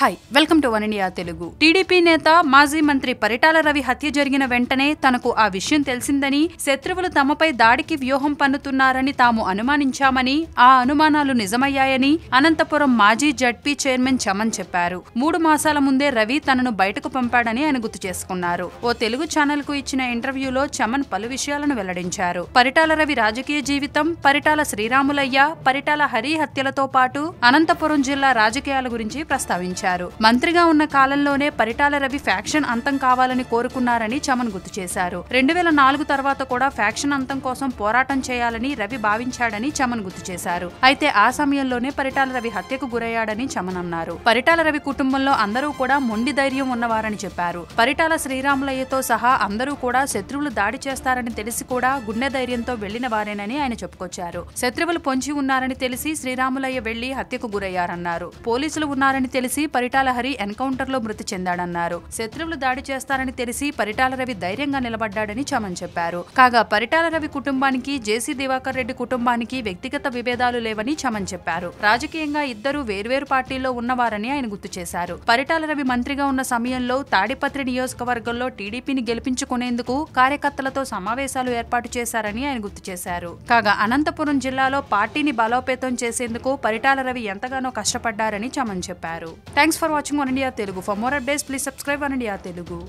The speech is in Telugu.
Hi welcome to One India Telugu TDP నేత మాజీ మంత్రి పరిటాల రవి హత్య జరిగిన వెంటనే తనకు ఆ విషయం తెలిసిందని శత్రువులు తమపై దాడికి వ్యూహం పన్నుతున్నారని తాము అనుమానించామని ఆ అనుమానాలు నిజమయ్యాయని అనంతపురం మాజీ జడ్పీ చైర్మన్ చమన్ చెప్పారు మూడు మాసాల ముందే రవి తనను బయటకు పంపాడని ఆయన గుర్తు చేసుకున్నారు ఓ తెలుగు ఛానల్ కు ఇచ్చిన ఇంటర్వ్యూలో చమన్ పలు విషయాలను వెల్లడించారు పరిటాల రవి రాజకీయ జీవితం పరిటాల శ్రీరాములయ్య పరిటాల హరి హత్యలతో పాటు అనంతపురం జిల్లా రాజకీయాల గురించి ప్రస్తావించారు చేశారు మంత్రిగా ఉన్న కాలంలోనే పరిటాల రవి ఫ్యాక్షన్ అంతం కావాలని కోరుకున్నారని చమన్ గుర్తు చేశారు రెండు వేల నాలుగు తర్వాత కూడా ఫ్యాక్షన్ అంతం కోసం పోరాటం చేయాలని రవి భావించాడని చమన్ గుర్తు చేశారు అయితే ఆ సమయంలోనే పరిటాల రవి హత్యకు గురయ్యాడని చమన్ అన్నారు పరిటాల రవి కుటుంబంలో అందరూ కూడా మొండి ధైర్యం ఉన్నవారని చెప్పారు పరిటాల శ్రీరాములయ్యతో సహా అందరూ కూడా శత్రువులు దాడి చేస్తారని తెలిసి కూడా గుండె ధైర్యంతో వెళ్లిన వారేనని ఆయన చెప్పుకొచ్చారు శత్రువులు పొంచి ఉన్నారని తెలిసి శ్రీరాములయ్య వెళ్లి హత్యకు గురయ్యారన్నారు పోలీసులు ఉన్నారని తెలిసి పరిటాల హరి ఎన్కౌంటర్లో మృతి చెందాడన్నారు శత్రువులు దాడి చేస్తారని తెలిసి పరిటాల రవి ధైర్యంగా నిలబడ్డాడని చమన్ చెప్పారు కాగా పరిటాల రవి కుటుంబానికి జేసీ దివాకర్ రెడ్డి కుటుంబానికి వ్యక్తిగత విభేదాలు లేవని చమన్ చెప్పారు రాజకీయంగా ఇద్దరు వేర్వేరు పార్టీల్లో ఉన్నవారని ఆయన గుర్తు చేశారు పరిటాల రవి మంత్రిగా ఉన్న సమయంలో తాడిపత్రి నియోజకవర్గంలో టీడీపీని గెలిపించుకునేందుకు కార్యకర్తలతో సమావేశాలు ఏర్పాటు చేశారని ఆయన గుర్తు చేశారు కాగా అనంతపురం జిల్లాలో పార్టీని బలోపేతం చేసేందుకు పరిటాల రవి ఎంతగానో కష్టపడ్డారని చమన్ చెప్పారు Thanks for watching One India Telugu. For more updates, please subscribe One India Telugu.